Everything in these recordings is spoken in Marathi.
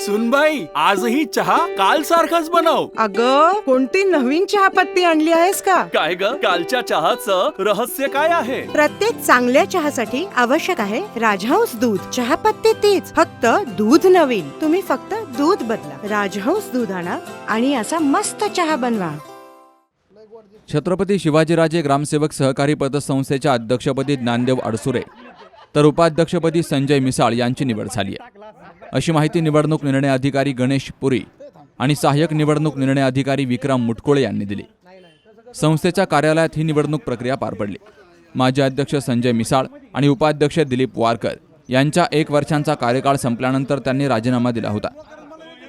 सुनबाई आजही चहा काल सारखाच बनव. अग कोणती नवीन चहापत्ती आणली आहेस का? काय ग? कालच्या चहाचं रहस्य काय आहे? प्रत्येक चांगल्या चहासाठी आवश्यक आहे राजहंस दूध. चहापत्ती तीच फक्त दूध नवीन. तुम्ही फक्त दूध बदला. राजहंस दूध आणा आणि असा मस्त चहा बनवा. छत्रपती शिवाजीराजे ग्रामसेवक सहकारी पतसंस्थेच्या अध्यक्षपदी ज्ञानदेव अडसुरे तर उपाध्यक्षपदी संजय मिसाळ यांची निवड झाली आहे. अशी माहिती निवडणूक निर्णय अधिकारी गणेश पुरी आणि सहाय्यक निवडणूक निर्णय अधिकारी विक्रम मुटकोळे यांनी दिली. संस्थेच्या कार्यालयात ही निवडणूक प्रक्रिया पार पडली. माजी अध्यक्ष संजय मिसाळ आणि उपाध्यक्ष दिलीप वारकर यांच्या एक वर्षांचा कार्यकाळ संपल्यानंतर त्यांनी राजीनामा दिला होता.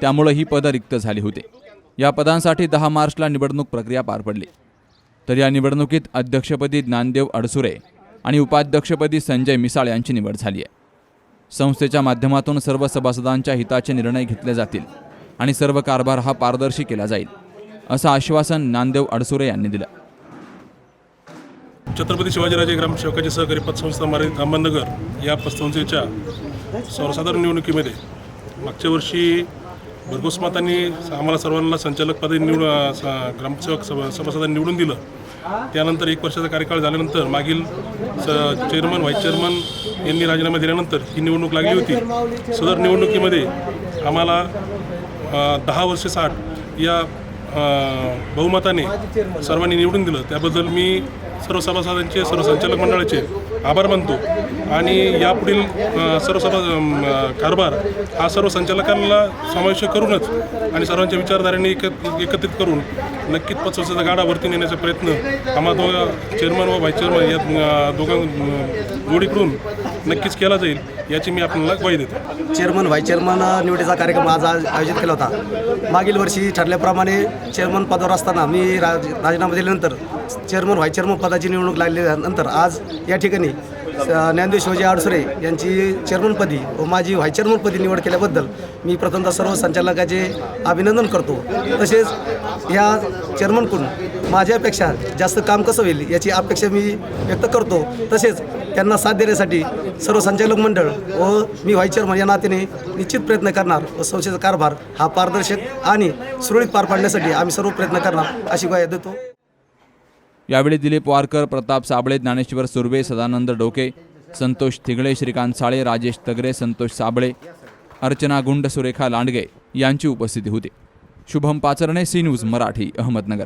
त्यामुळे ही पदं रिक्त झाली होती. या पदांसाठी दहा मार्चला निवडणूक प्रक्रिया पार पडली. तर या निवडणुकीत अध्यक्षपदी ज्ञानदेव अडसुरे आणि उपाध्यक्षपदी संजय मिसाळ यांची निवड झाली आहे. संस्थेच्या माध्यमातून सर्व सभासदांच्या हिताचे निर्णय घेतले जातील आणि सर्व कारभार हा पारदर्शी केला जाईल असं आश्वासन ज्ञानदेव अडसुरे यांनी दिलं. छत्रपती शिवाजीराजे ग्रामसेवकाचे सहकारी पतसंस्था मार्गित अहमदनगर या पतसंस्थेच्या सर्वसाधारण निवडणुकीमध्ये मागच्या वर्षी भरघोस मतांनी आम्हाला सर्वांना संचालकपदी निवड स- ग्रामसेवक सभा सभासदांनी निवडून दिलं. त्यानंतर एक वर्षाचा कार्यकाळ झाल्यानंतर मागील स चेअरमन व्हाईस चेअरमन यांनी राजीनामा दिल्यानंतर ही निवडणूक लागली होती. सदर निवडणुकीमध्ये आम्हाला दहा वर्षे साठ या बहुमताने सर्वांनी निवडून दिलं. त्याबद्दल मी सर्व सभासदांचे सर्व संचालक मंडळाचे आभार मानतो. आणि यापुढील सर्व सभा कारभार हा सर्व संचालकांना समावेश करूनच आणि सर्वांच्या विचारधारेने एकत एकत्रित करून नक्कीच पतसंस्थेचा गाडा वरती नेण्याचा प्रयत्न आम्हा दोघं चेअरमन व व्हाईस चेअरमन या दोघां अ, जोडीकडून नक्कीच केला जाईल याची मी आपल्याला ग्वाही देतो. चेअरमन व्हाईस चेअरमन निवडीचा कार्यक्रम आज आयोजित केला होता. मागील वर्षी ठरल्याप्रमाणे चेअरमन पदावर असताना मी राज राजीनामा दिल्यानंतर चेअरमन व्हाईस चेअरमन पदाची निवडणूक लागल्यानंतर आज या ठिकाणी ज्ञानदेव शिवाजी आडसुरे यांची चेअरमनपदी व माझी व्हाईस चेअरमनपदी निवड केल्याबद्दल मी प्रथमतः सर्व संचालकाचे अभिनंदन करतो. तसेच या चेअरमनकडून माझ्यापेक्षा जास्त काम कसं होईल याची अपेक्षा मी व्यक्त करतो. तसेच त्यांना साथ देण्यासाठी सर्व संचालक मंडळ व मी व्हाईस चेअरमन या नात्याने निश्चित प्रयत्न करणार व संस्थेचा कारभार हा पारदर्शक आणि सुरळीत पार पाडण्यासाठी आम्ही सर्व प्रयत्न करणार अशी ग्वाही देतो. यावेळी दिलीप वारकर प्रताप साबळे ज्ञानेश्वर सुर्वे सदानंद डोके संतोष थिगळे श्रीकांत साळे राजेश तगरे संतोष साबळे अर्चना गुंड सुरेखा लांडगे यांची उपस्थिती होती. Shubham Pacharne C news Marathi Ahmednagar.